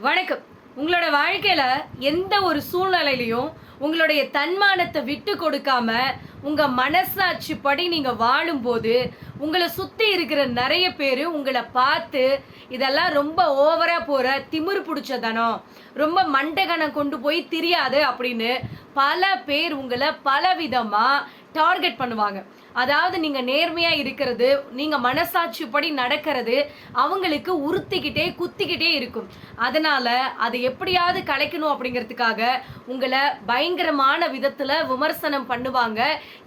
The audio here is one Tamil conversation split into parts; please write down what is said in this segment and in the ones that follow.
வணக்கம். உங்களோட வாழ்க்கையில் எந்த ஒரு சூழ்நிலையிலையும் உங்களுடைய தன்மானத்தை விட்டு கொடுக்காம உங்கள் மனசாட்சி படி நீங்கள் வாழும்போது உங்களை சுற்றி இருக்கிற நிறைய பேர் உங்களை பார்த்து இதெல்லாம் ரொம்ப ஓவராக போகிற திமிர் பிடிச்சதனம் ரொம்ப மண்டகனம் கொண்டு போய் தெரியாது அப்படின்னு பல பேர் உங்களை பலவிதமாக டார்கெட் பண்ணுவாங்க. அதாவது நீங்க நேர்மையா இருக்கிறது நீங்க மனசாட்சிப்படி நடக்கிறது அவங்களுக்கு உறுத்திக்கிட்டே குத்திக்கிட்டே இருக்கும். அதனால அதை எப்படியாவது கலைக்கணும் அப்படிங்கிறதுக்காக உங்களை பயங்கரமான விதத்துல விமர்சனம் பண்ணுவாங்க.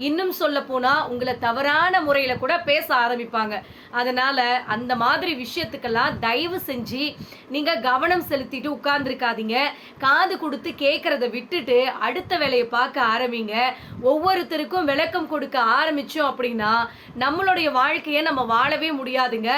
இன்னும் சொல்ல போனா உங்களை தவறான முறையில கூட பேச ஆரம்பிப்பாங்க. அதனால அந்த மாதிரி விஷயத்துக்கெல்லாம் தயவு செஞ்சு நீங்க கவனம் செலுத்திட்டு உட்கார்ந்துருக்காதீங்க. காது கொடுத்து கேட்கறத விட்டுட்டு அடுத்த வேலையை பார்க்க ஆரம்பிங்க. ஒவ்வொருத்தருக்கும் விளக்கம் கொடுக்க ஆரம்பிச்சு ஆரம்பிச்சோம் அப்படின்னா நம்மளுடைய வாழ்க்கையை நம்ம வாழவே முடியாதுங்க.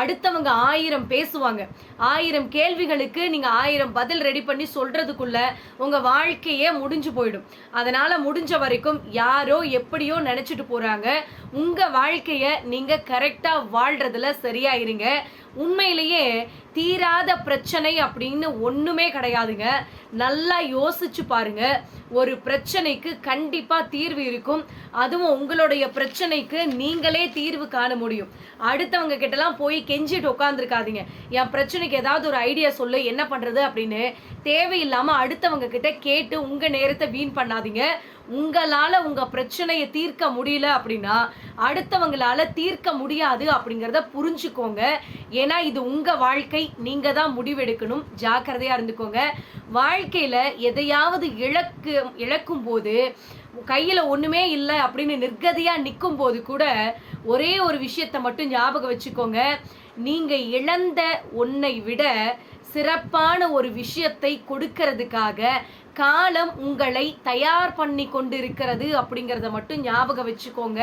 அடுத்தவங்க ஆயிரம் பேசுவாங்க. ஆயிரம் கேள்விகளுக்கு நீங்க ஆயிரம் பதில் ரெடி பண்ணி சொல்றதுக்குள்ள உங்க வாழ்க்கையே முடிஞ்சு போயிடும். அதனால முடிஞ்ச வரைக்கும் யாரோ எப்படியோ நினைச்சிட்டு போறாங்க. உங்க வாழ்க்கையை நீங்க கரெக்டா வாழ்றதுல சரியா இருங்க உண்மையிலேயே தீராத பிரச்சனை அப்படின்னு ஒன்றுமே கிடையாதுங்க. நல்லா யோசிச்சு பாருங்க. ஒரு பிரச்சனைக்கு கண்டிப்பா தீர்வு இருக்கும். அதுவும் உங்களுடைய பிரச்சனைக்கு நீங்களே தீர்வு காண முடியும். அடுத்தவங்க கிட்டலாம் போய் கெஞ்சிட்டு உட்காந்துருக்காதீங்க என் பிரச்சனைக்கு ஏதாவது ஒரு ஐடியா சொல்லு என்ன பண்றது அப்படின்னு தேவையில்லாம அடுத்தவங்க கிட்ட கேட்டு உங்க நேரத்தை வீண் பண்ணாதீங்க. உங்களால் உங்கள் பிரச்சனையை தீர்க்க முடியல அப்படின்னா அடுத்தவங்களால தீர்க்க முடியாது அப்படிங்கிறத புரிஞ்சுக்கோங்க. ஏன்னா இது உங்கள் வாழ்க்கை. நீங்கள் தான் முடிவெடுக்கணும். ஜாக்கிரதையாக இருந்துக்கோங்க. வாழ்க்கையில் எதையாவது இழக்கு இழக்கும் போது கையில் ஒன்றுமே இல்லை அப்படின்னு நிர்கதியாக நிற்கும் போது கூட ஒரே ஒரு விஷயத்தை மட்டும் ஞாபகம் வச்சுக்கோங்க. நீங்கள் இழந்த ஒன்றை விட சிறப்பான ஒரு விஷயத்தை கொடுக்கறதுக்காக காலம் உங்களை தயார் பண்ணி கொண்டு இருக்கிறது அப்படிங்கிறத மட்டும் ஞாபகம் வச்சுக்கோங்க.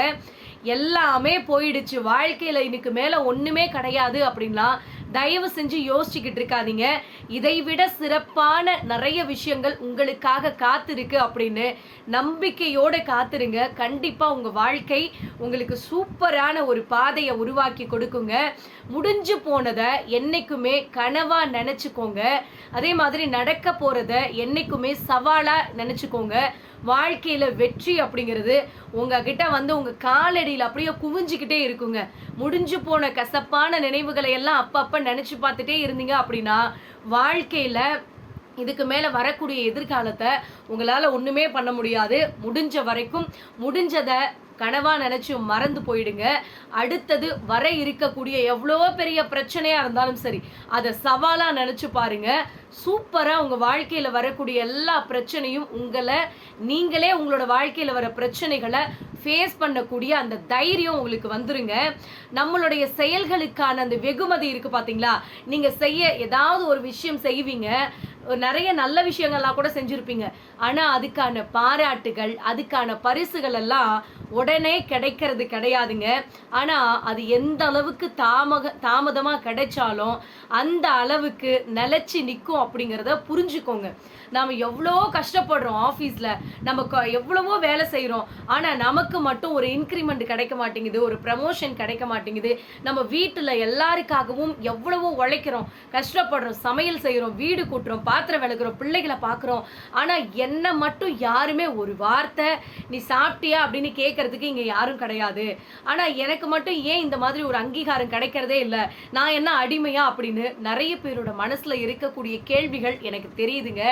எல்லாமே போயிடுச்சு. வாழ்க்கையில் இதுக்கு மேலே ஒன்றுமே கிடையாது அப்படின்லாம் தயவு செஞ்சு யோசிச்சுக்கிட்டு இருக்காதீங்க. இதை விட சிறப்பான நிறைய விஷயங்கள் உங்களுக்காக காத்திருக்கு அப்படின்னு நம்பிக்கையோடு காத்துருங்க. கண்டிப்பாக உங்கள் வாழ்க்கை உங்களுக்கு சூப்பரான ஒரு பாதையை உருவாக்கி கொடுக்குங்க. முடிஞ்சு போனதை என்றைக்குமே கனவாக நினச்சிக்கோங்க. அதே மாதிரி நடக்க போகிறத என்றைக்குமே சவாலாக நினச்சிக்கோங்க. வாழ்க்கையில் வெற்றி அப்படிங்கிறது உங்ககிட்ட வந்து உங்கள் காலடியில் அப்படியே குவிஞ்சுக்கிட்டே இருக்குங்க. முடிஞ்சு போன கசப்பான நினைவுகளை எல்லாம் அப்பப்ப நினைச்சு பார்த்துட்டே இருந்தீங்க அப்படின்னா வாழ்க்கையில இதுக்கு மேலே வரக்கூடிய எதிர்காலத்தை உங்களால் ஒன்றுமே பண்ண முடியாது. முடிஞ்ச வரைக்கும் முடிஞ்சதை கனவாக நினச்சி மறந்து போயிடுங்க. அடுத்தது வர இருக்கக்கூடிய எவ்வளோ பெரிய பிரச்சனையாக இருந்தாலும் சரி அதை சவாலாக நினச்சி பாருங்கள் சூப்பராக உங்கள் வாழ்க்கையில் வரக்கூடிய எல்லா பிரச்சனையும் உங்களை நீங்களே உங்களோட வாழ்க்கையில் வர பிரச்சனைகளை ஃபேஸ் பண்ணக்கூடிய அந்த தைரியம் உங்களுக்கு வந்துருங்க. நம்மளுடைய செயல்களுக்கான அந்த வெகுமதி இருக்குது பார்த்தீங்களா நீங்கள் செய்ய ஏதாவது ஒரு விஷயம் செய்வீங்க. நிறைய நல்ல விஷயங்கள்லாம் கூட செஞ்சுருப்பீங்க. ஆனால் அதுக்கான பாராட்டுகள் அதுக்கான பரிசுகள் எல்லாம் உடனே கிடைக்கிறது கிடையாதுங்க. ஆனால் அது எந்த அளவுக்கு தாமக தாமதமாக கிடைச்சாலும் அந்த அளவுக்கு நிலச்சி நிற்கும் அப்படிங்கிறத புரிஞ்சுக்கோங்க. நாம் எவ்வளோ கஷ்டப்படுறோம் ஆஃபீஸில் நம்ம க- எவ்வளவோ வேலை செய்கிறோம் ஆனால் நமக்கு மட்டும் ஒரு இன்க்ரிமெண்ட் கிடைக்க மாட்டேங்குது ஒரு ப்ரமோஷன் கிடைக்க மாட்டேங்குது. நம்ம வீட்டில் எல்லாருக்காகவும் எவ்வளவோ உழைக்கிறோம் கஷ்டப்படுறோம் சமையல் செய்கிறோம் வீடு கூட்டுறோம் பாத்திரம் விளக்குறோம் பிள்ளைகளை பார்க்குறோம் ஆனால் என்னை மட்டும் யாருமே ஒரு வார்த்தை நீ சாப்பிட்டியா? அப்படின்னு கேட்கறதுக்கு இங்கே யாரும் கிடையாது. ஆனால் எனக்கு மட்டும் ஏன் இந்த மாதிரி ஒரு அங்கீகாரம் கிடைக்கிறதே இல்லை. நான் என்ன அடிமையா அப்படின்னு நிறைய பேரோட மனசுல இருக்கக்கூடிய கேள்விகள் எனக்கு தெரியுதுங்க.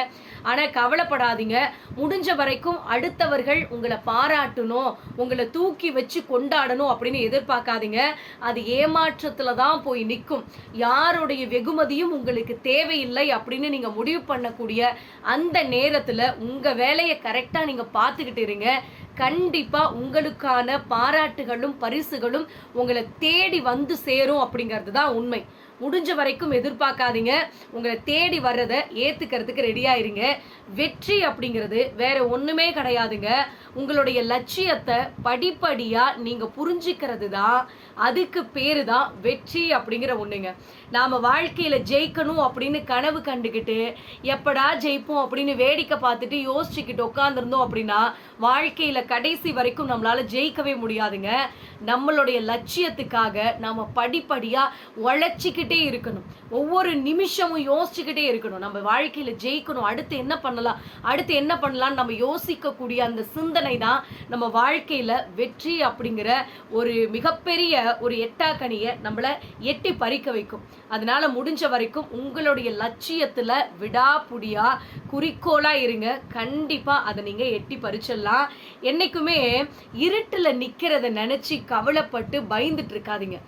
ஆனா கவலைப்படாதீங்க. முடிஞ்ச வரைக்கும் அடுத்தவர்கள் உங்களை பாராட்டணும் உங்களை தூக்கி வச்சு கொண்டாடணும் அப்படின்னு எதிர்பார்க்காதீங்க. அது ஏமாற்றத்துல தான் போய் நிற்கும். யாருடைய வெகுமதியும் உங்களுக்கு தேவையில்லை அப்படின்னு நீங்க முடிவு பண்ணக்கூடிய அந்த நேரத்துல உங்க வேலையை கரெக்டா நீங்க பார்த்துக்கிட்டு இருங்க கண்டிப்பா உங்களுக்கான பாராட்டுகளும் பரிசுகளும் உங்களை தேடி வந்து சேரும் அப்படிங்கிறது தான் உண்மை. முடிஞ்ச வரைக்கும் எதிர்பார்க்காதீங்க. உங்களை தேடி வர்றதை ஏற்றுக்கிறதுக்கு ரெடியாக இருங்க. வெற்றி அப்படிங்கிறது வேற ஒன்றுமே கிடையாதுங்க. உங்களுடைய லட்சியத்தை படிப்படியாக நீங்கள் புரிஞ்சுக்கிறது தான் அதுக்கு பேர் தான் வெற்றி அப்படிங்கிற ஒன்றுங்க நாம் வாழ்க்கையில் ஜெயிக்கணும் அப்படின்னு கனவு கண்டுக்கிட்டு எப்படா ஜெயிப்போம் அப்படின்னு வேடிக்கை பார்த்துட்டு யோசிச்சுக்கிட்டு உட்காந்துருந்தோம் அப்படின்னா வாழ்க்கையில் கடைசி வரைக்கும் நம்மளால் ஜெயிக்கவே முடியாதுங்க. நம்மளுடைய லட்சியத்துக்காக நாம் படிப்படியாக உழைச்சிக்கிட்டு இருக்கணும். ஒவ்வொரு நிமிஷமும் யோசிச்சுக்கிட்டே இருக்கணும். நம்ம வாழ்க்கையில் ஜெயிக்கணும். அடுத்து என்ன பண்ணலாம்? அடுத்து என்ன பண்ணலாம்னு நம்ம யோசிக்கக்கூடிய அந்த சிந்தனை தான் நம்ம வாழ்க்கையில் வெற்றி அப்படிங்கிற ஒரு மிகப்பெரிய ஒரு எட்டாக்கணியை நம்மளை எட்டி பறிக்க வைக்கும். அதனால் முடிஞ்ச வரைக்கும் உங்களுடைய லட்சியத்தில் விடாப்புடியா குறிக்கோளாக இருங்க. கண்டிப்பாக அதை நீங்கள் எட்டி பறிச்சிடலாம். என்னைக்குமே இருட்டில் நிற்கிறத நினச்சி கவலைப்பட்டு பயந்துட்டு இருக்காதீங்க.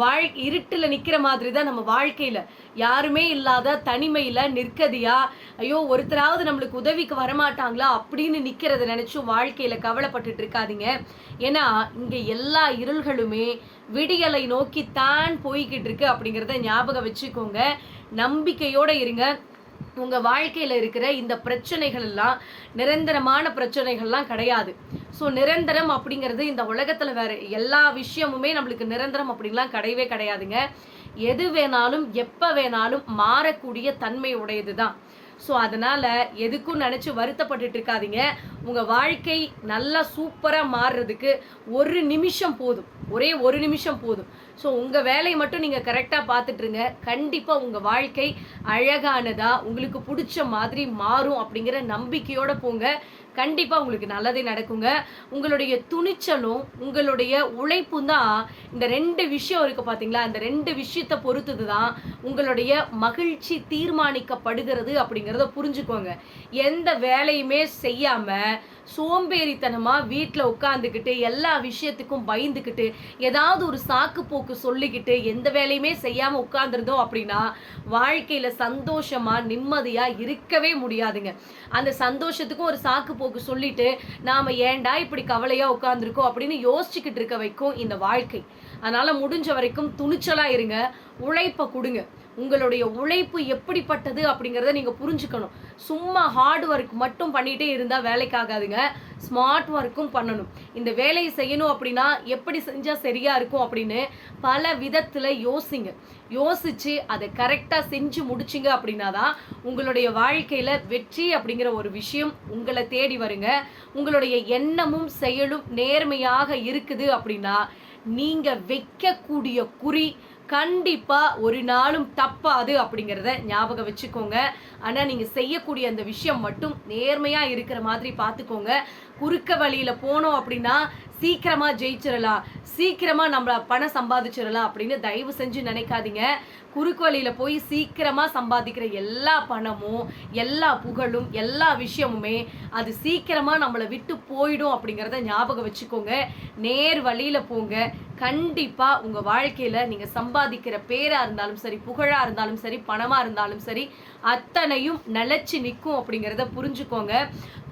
வாழ் இருட்டில் நிற்கிற மாதிரி தான் நம்ம வாழ்க்கையில். யாருமே இல்லாத தனிமையில் நிற்கதியா ஐயோ ஒருத்தராவது நம்மளுக்கு உதவிக்கு வரமாட்டாங்களா அப்படின்னு நிற்கிறத நினச்சும் வாழ்க்கையில் கவலைப்பட்டுட்டு இருக்காதிங்க. ஏன்னா இங்கே எல்லா இருள்களுமே விடியலை நோக்கித்தான் போய்கிட்டு இருக்கு அப்படிங்கிறத ஞாபகம் வச்சுக்கோங்க. நம்பிக்கையோடு இருங்க. உங்கள் வாழ்க்கையில் இருக்கிற இந்த பிரச்சனைகள் எல்லாம் நிரந்தரமான பிரச்சனைகள்லாம் கிடையாது. ஸோ நிரந்தரம் அப்படிங்கிறது இந்த உலகத்தில் வேறு எல்லா விஷயமுமே நம்மளுக்கு நிரந்தரம் அப்படின்லாம் கிடையவே கிடையாதுங்க. எது வேணாலும் எப்போ வேணாலும் மாறக்கூடிய தன்மை உடையது தான் ஸோ அதனால் எதுக்கும் நினச்சி வருத்தப்பட்டுட்டு இருக்காதீங்க. உங்கள் வாழ்க்கை நல்லா சூப்பராக மாறுறதுக்கு ஒரு நிமிஷம் போதும். ஒரே ஒரு நிமிஷம் போதும். ஸோ உங்கள் வேலையை மட்டும் நீங்கள் கரெக்டாக பார்த்துட்ருங்க கண்டிப்பாக உங்கள் வாழ்க்கை அழகானதா உங்களுக்கு பிடிச்ச மாதிரி மாறும் அப்படிங்கிற நம்பிக்கையோடு போங்க. கண்டிப்பாக உங்களுக்கு நல்லதே நடக்குங்க. உங்களுடைய துணிச்சலும் உங்களுடைய உழைப்பும் தான் இந்த ரெண்டு விஷயம் இருக்குது பார்த்தீங்களா இந்த ரெண்டு விஷயத்தை பொறுத்தது தான் உங்களுடைய மகிழ்ச்சி தீர்மானிக்கப்படுகிறது அப்படிங்கிறத புரிஞ்சுக்கோங்க. எந்த வேலையுமே செய்யாமல் சோம்பேறித்தனமாக வீட்டில் உட்காந்துக்கிட்டு எல்லா விஷயத்துக்கும் பயந்துக்கிட்டு ஏதாவது ஒரு சாக்கு போக்கு சொல்லிக்கிட்டு எந்த வேலையுமே செய்யாமல் உட்காந்துருந்தோம் அப்படின்னா வாழ்க்கையில் சந்தோஷமாக நிம்மதியாக இருக்கவே முடியாதுங்க. அந்த சந்தோஷத்துக்கும் ஒரு சாக்கு போக்கு சொல்லிட்டு நாம் ஏன்டா இப்படி கவலையாக உட்காந்துருக்கோம் அப்படின்னு யோசிச்சுக்கிட்டு இருக்க வைக்கும் இந்த வாழ்க்கை. அதனால் முடிஞ்ச வரைக்கும் துணிச்சலாக இருங்க. உழைப்பை கொடுங்க. உங்களுடைய உழைப்பு எப்படிப்பட்டது அப்படிங்கிறத நீங்கள் புரிஞ்சுக்கணும். சும்மா ஹார்ட் ஒர்க் மட்டும் பண்ணிகிட்டே இருந்தால் வேலைக்காகாதுங்க. ஸ்மார்ட் ஒர்க்கும் பண்ணணும். இந்த வேலையை செய்யணும் அப்படின்னா எப்படி செஞ்சால் சரியாக இருக்கும் அப்படின்னு பல விதத்தில் யோசிங்க. யோசித்து அதை கரெக்டாக செஞ்சு முடிச்சிங்க அப்படின்னா தான் உங்களுடைய வாழ்க்கையில் வெற்றி அப்படிங்கிற ஒரு விஷயம் உங்களை தேடி வருங்க. உங்களுடைய எண்ணமும் செயலும் நேர்மையாக இருக்குது அப்படின்னா நீங்கள் வைக்கக்கூடிய குறி கண்டிப்பாக ஒரு நாளும் தப்பாது அப்படிங்கிறத ஞாபகம் வச்சுக்கோங்க. ஆனால் நீங்கள் செய்யக்கூடிய அந்த விஷயம் மட்டும் நேர்மையாக இருக்கிற மாதிரி பார்த்துக்கோங்க குறுக்க வழியில் போனோம் அப்படின்னா சீக்கிரமாக ஜெயிச்சிடலாம் சீக்கிரமாக நம்ம பணம் சம்பாதிச்சிடலாம் அப்படின்னு தயவு செஞ்சு நினைக்காதீங்க. குறுக்கு வழியில் போய் சீக்கிரமாக சம்பாதிக்கிற எல்லா பணமும் எல்லா புகழும் எல்லா விஷயமுமே அது சீக்கிரமாக நம்மளை விட்டு போயிடும் அப்படிங்கிறத ஞாபகம் வச்சுக்கோங்க. நேர் வழியில் போங்க. கண்டிப்பாக உங்கள் வாழ்க்கையில் நீங்கள் சம்பாதிக்கிற பேராக இருந்தாலும் சரி புகழாக இருந்தாலும் சரி பணமாக இருந்தாலும் சரி அத்தனையும் நிலச்சி நிற்கும் அப்படிங்கிறத புரிஞ்சுக்கோங்க.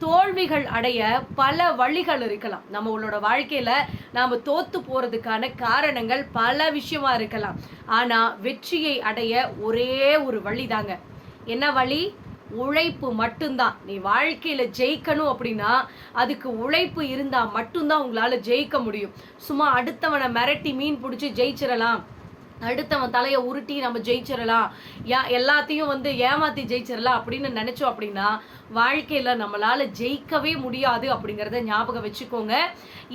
தோல்விகள் அடைய பல வழிகள் இருக்கலாம். நம்மளோட வாழ்க்கையில் நாம் தோற்று போகிறதுக்கான காரணங்கள் பல விஷயமா இருக்கலாம். ஆனால் வெற்றியை அடைய ஒரே ஒரு வழிதாங்க. என்ன வழி? உழைப்பு மட்டும்தான். நீ வாழ்க்கையில் ஜெயிக்கணும் அப்படின்னா அதுக்கு உழைப்பு இருந்தால் மட்டும்தான் உங்களால் ஜெயிக்க முடியும். சும்மா அடுத்தவனை மிரட்டி மீன் பிடிச்சி ஜெயிச்சிடலாம். அடுத்தவன் தலையை உருட்டி நம்ம ஜெயிச்சிடலாம். யா எல்லாத்தையும் வந்து ஏமாத்தி ஜெயிச்சிடலாம் அப்படின்னு நினைச்சோம் அப்படின்னா வாழ்க்கையில நம்மளால ஜெயிக்கவே முடியாது அப்படிங்கிறத ஞாபகம் வச்சுக்கோங்க.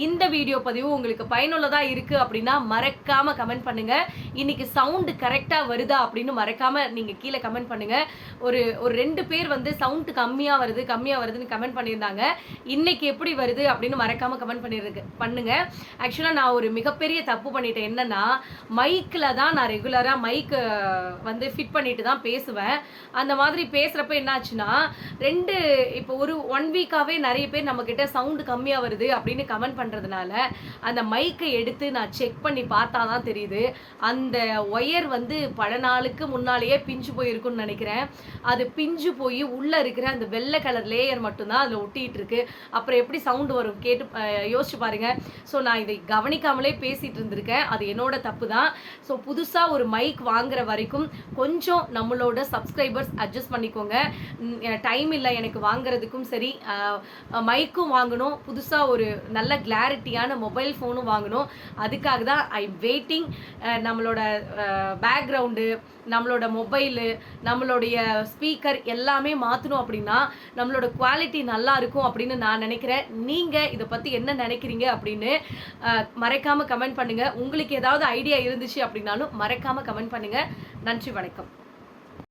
இந்த வீடியோ பதிவு உங்களுக்கு பயனுள்ளதா இருக்கு அப்படின்னா மறக்காம கமெண்ட் பண்ணுங்க. இன்னைக்கு சவுண்டு கரெக்டா வருதா அப்படின்னு மறக்காம நீங்க கீழே கமெண்ட் பண்ணுங்க. ஒரு ஒரு ரெண்டு பேர் வந்து சவுண்ட் கம்மியா வருது கம்மியா வருதுன்னு கமெண்ட் பண்ணியிருந்தாங்க. இன்னைக்கு எப்படி வருது அப்படின்னு மறக்காம கமெண்ட் பண்ணிருக்கு பண்ணுங்க. ஆக்சுவலா நான் ஒரு மிகப்பெரிய தப்பு பண்ணிட்டேன். என்னன்னா மைக்ல தான் நான் ரெகுலரா மைக் வந்து ஃபிட் பண்ணிட்டு தான் பேசுவேன். அந்த மாதிரி பேசுறப்ப என்னாச்சுன்னா ரெண்டு இப்போ ஒரு ஒன் வீக்காகவே நிறைய பேர் நம்மக்கிட்ட சவுண்டு கம்மியாக வருது அப்படின்னு கமெண்ட் பண்ணுறதுனால அந்த மைக்கை எடுத்து நான் செக் பண்ணி பார்த்தா தான் தெரியுது. அந்த ஒயர் வந்து பல நாளுக்கு முன்னாலேயே பிஞ்சு போயிருக்குன்னு நினைக்கிறேன். அது பிஞ்சு போய் உள்ளே இருக்கிற அந்த வெள்ளை கலர் லேயர் மட்டும்தான் அதில் ஒட்டிகிட்டு இருக்கு. அப்புறம் எப்படி சவுண்டு வரும் கேட்டு யோசிச்சு பாருங்கள் ஸோ நான் இதை கவனிக்காமலே பேசிகிட்டு இருந்திருக்கேன். அது என்னோட தப்பு தான் ஸோ புதுசாக ஒரு மைக் வாங்குற வரைக்கும் கொஞ்சம் நம்மளோட சப்ஸ்கிரைபர்ஸ் அட்ஜஸ்ட் பண்ணிக்கோங்க. டைம் இல்லை எனக்கு வாங்குறதுக்கும் சரி. மைக்கும் வாங்கணும். புதுசாக ஒரு நல்ல கிளாரிட்டியான மொபைல் ஃபோனும் வாங்கணும். அதுக்காக தான் ஐ வெயிட்டிங் நம்மளோட பேக்ரவுண்டு நம்மளோட மொபைலு நம்மளுடைய ஸ்பீக்கர் எல்லாமே மாற்றணும் அப்படின்னா நம்மளோட குவாலிட்டி நல்லா இருக்கும் அப்படின்னு நான் நினைக்கிறேன். நீங்கள் இதை பற்றி என்ன நினைக்கிறீங்க அப்படின்னு மறைக்காமல் கமெண்ட் பண்ணுங்கள் உங்களுக்கு ஏதாவது ஐடியா இருந்துச்சு அப்படின்னாலும் மறைக்காமல் கமெண்ட் பண்ணுங்கள் நன்றி வணக்கம்.